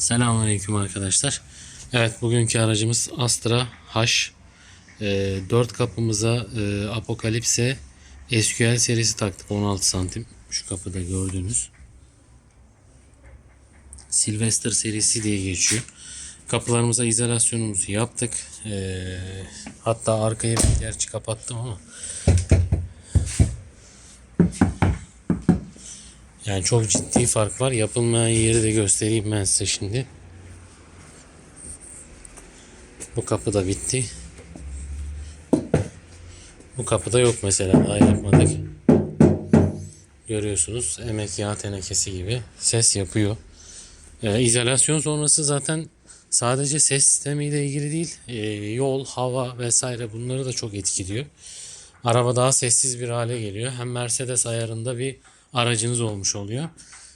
Selamünaleyküm arkadaşlar. Evet bugünkü aracımız Astra H. 4 kapımıza e, Apokalipse SQL serisi taktık 16 santim. Şu kapıda gördüğünüz. Sylvester serisi diye geçiyor. Kapılarımıza izolasyonumuzu yaptık. E, hatta arkaya bir gerçi kapattım ama Yani çok ciddi fark var. Yapılmayan yeri de göstereyim ben size şimdi. Bu kapı da bitti. Bu kapıda yok mesela. Daha yapmadık. Görüyorsunuz emek yağ tenekesi gibi ses yapıyor. Ee, izolasyon sonrası zaten sadece ses sistemiyle ilgili değil, e, yol, hava vesaire bunları da çok etkiliyor. Araba daha sessiz bir hale geliyor. Hem Mercedes ayarında bir aracınız olmuş oluyor.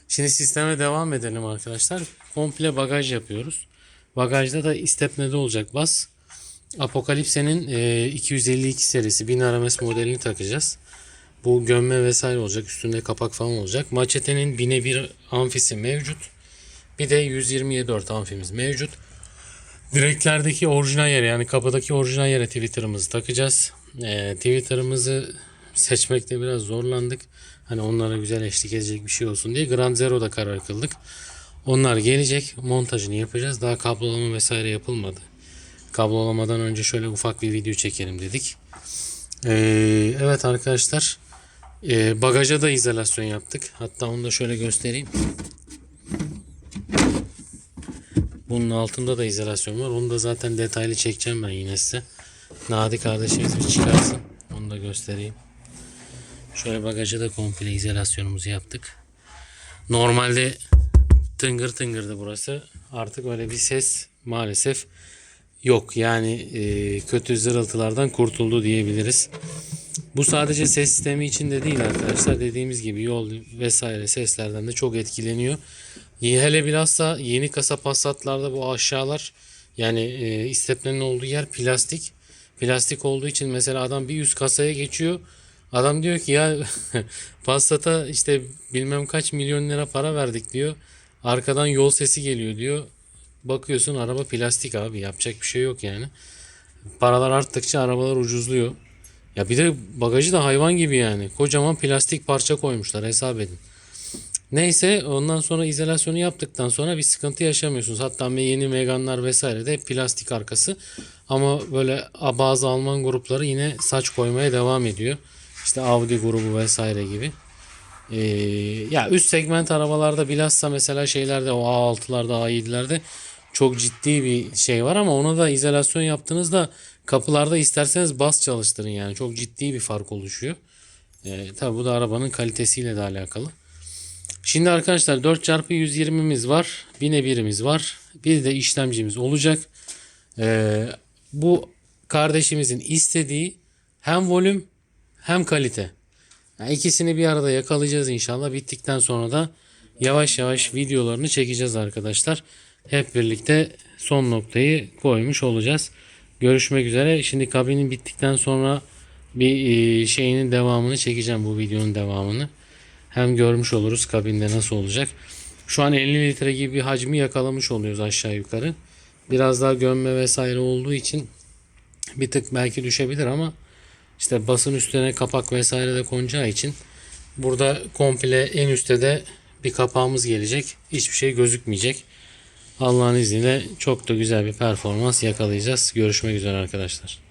Şimdi sisteme devam edelim arkadaşlar. Komple bagaj yapıyoruz. Bagajda da istepnede olacak bas. Apokalipse'nin e, 252 serisi 1000 RMS modelini takacağız. Bu gömme vesaire olacak. Üstünde kapak falan olacak. Maçete'nin 1000'e 1 amfisi mevcut. Bir de 127 4 amfimiz mevcut. Direklerdeki orijinal yere yani kapıdaki orijinal yere Twitter'ımızı takacağız. Ee, Twitter'ımızı seçmekte biraz zorlandık. Hani onlara güzel eşlik edecek bir şey olsun diye Grand Zero'da karar kıldık. Onlar gelecek. Montajını yapacağız. Daha kablolama vesaire yapılmadı. Kablolamadan önce şöyle ufak bir video çekelim dedik. Ee, evet arkadaşlar. Ee, bagaja da izolasyon yaptık. Hatta onu da şöyle göstereyim. Bunun altında da izolasyon var. Onu da zaten detaylı çekeceğim ben yine size. Nadi kardeşimiz bir çıkarsın. Onu da göstereyim. Şöyle bagaja da komple izolasyonumuzu yaptık. Normalde tıngır tıngırdı burası. Artık öyle bir ses maalesef yok. Yani e, kötü zırıltılardan kurtuldu diyebiliriz. Bu sadece ses sistemi için de değil arkadaşlar. Dediğimiz gibi yol vesaire seslerden de çok etkileniyor. Hele bilhassa yeni kasa Passat'larda bu aşağılar yani e, istepnenin olduğu yer plastik. Plastik olduğu için mesela adam bir üst kasaya geçiyor. Adam diyor ki ya Passat'a işte bilmem kaç milyon lira para verdik diyor. Arkadan yol sesi geliyor diyor. Bakıyorsun araba plastik abi yapacak bir şey yok yani. Paralar arttıkça arabalar ucuzluyor. Ya bir de bagajı da hayvan gibi yani. Kocaman plastik parça koymuşlar hesap edin. Neyse ondan sonra izolasyonu yaptıktan sonra bir sıkıntı yaşamıyorsunuz. Hatta yeni Megane'lar vesaire de plastik arkası. Ama böyle bazı Alman grupları yine saç koymaya devam ediyor. İşte Audi grubu vesaire gibi. Ee, ya üst segment arabalarda bilhassa mesela şeylerde o A6'larda A7'lerde çok ciddi bir şey var ama ona da izolasyon yaptığınızda kapılarda isterseniz bas çalıştırın yani çok ciddi bir fark oluşuyor. Ee, tabi bu da arabanın kalitesiyle de alakalı. Şimdi arkadaşlar 4x120'miz var. 1000'e birimiz var. Bir de işlemcimiz olacak. Ee, bu kardeşimizin istediği hem volüm hem kalite. Yani ikisini bir arada yakalayacağız inşallah. Bittikten sonra da yavaş yavaş videolarını çekeceğiz arkadaşlar. Hep birlikte son noktayı koymuş olacağız. Görüşmek üzere. Şimdi kabinin bittikten sonra bir e, şeyinin devamını çekeceğim bu videonun devamını. Hem görmüş oluruz kabinde nasıl olacak. Şu an 50 litre gibi bir hacmi yakalamış oluyoruz aşağı yukarı. Biraz daha gömme vesaire olduğu için bir tık belki düşebilir ama işte basın üstüne kapak vesaire de konacağı için burada komple en üstte de bir kapağımız gelecek. Hiçbir şey gözükmeyecek. Allah'ın izniyle çok da güzel bir performans yakalayacağız. Görüşmek üzere arkadaşlar.